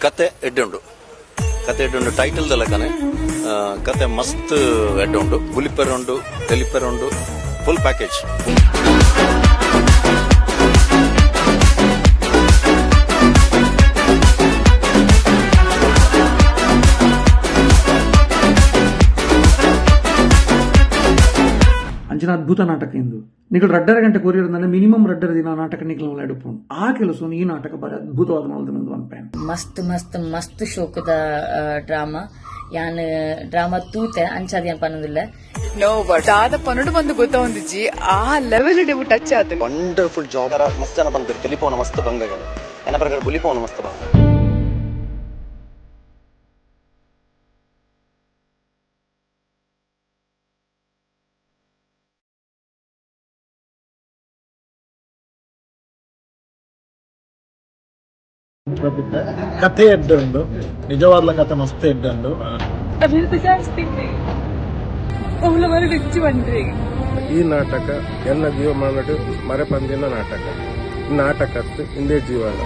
ಕತೆ ಎಡ್ಡುಂಡು ಕತೆ ಎಡ್ಡುಂಡು ಟೈಟಲ್ ದಲಕನೆ ಆ, ಕತೆ ಮಸ್ತ್ ಎಡ್ಡುಂಡು ಬುಲಿಪೆರ್ ಉಂಡು ಟೆಲಿಪೆರ್ ಉಂಡು ಫುಲ್ ಪ್ಯಾಕೇಜ್ ಅಂಚಿನ ಅದ್ಭುತ ನಾಟಕ ಇಂದು ನಿಗಳು ರಡ್ಡರ ಗಂಟೆ ಕೊರಿಯರ್ದಂದ್ರೆ ಮಿನಿಮಮ್ ರಡ್ಡರ ದಿನ ನಾಟಕ ನಿಖಲ ಎಡುಪುಂಡು ಆ ಕೆಲಸ ಈ ನಾಟಕ ಬಾರಿ ಅದ್ಭುತವಾದ ಮಲ್ದಿನೊಂದು ಅನ್ಪೇನ್ ಮಸ್ತ್ ಮಸ್ತ್ ಮಸ್ತ್ ಶೋಕದ ಡ್ರಾಮಾ ಯಾನ್ ಡ್ರಾಮಾ ತೂತೆ ಅಂಚಾದ ಏನ್ ಪನ್ನೋದಿಲ್ಲ ನೋ ಬಟ್ ಆದ ಪನ್ನೊಡು ಬಂದು ಗೊತ್ತೊಂದಿಜ್ಜಿ ಆ ಲೆವೆಲ್ ಡೆವು ಟಚ್ ಆತು ವಂಡರ್ಫುಲ್ ಜಾಬ್ ಮಸ್ತ್ ಜನ ಬಂದಿರು ಟೆಲಿಫೋನ್ ಮಸ್ತ್ ಬಂಗಗಳು ಎನ್ನ ಪ್ರಕಾರ ಬುಲಿಫೋನ್ ಮಸ್ತ್ ಬಂಗ ಕಥೆ ಎಡ್ಡುಂಡು ನಿಜವಾದ ಕಥೆ ಮಸ್ತ್ ಎಡ್ಡುಂಡು ಅಭಿವೃದ್ಧಿ ಜಾಸ್ತಿ ಎಲ್ಲ ಜೀವ ಹೆಚ್ಚು ಬಂದ್ರಿ ಈ ನಾಟಕ ಎಲ್ಲ ಜೀವಮಾನಡು ಮರೆಪಂದಿನ ನಾಟಕ ಈ ನಾಟಕತ್ತು ಇಂದೇ ಜೀವನ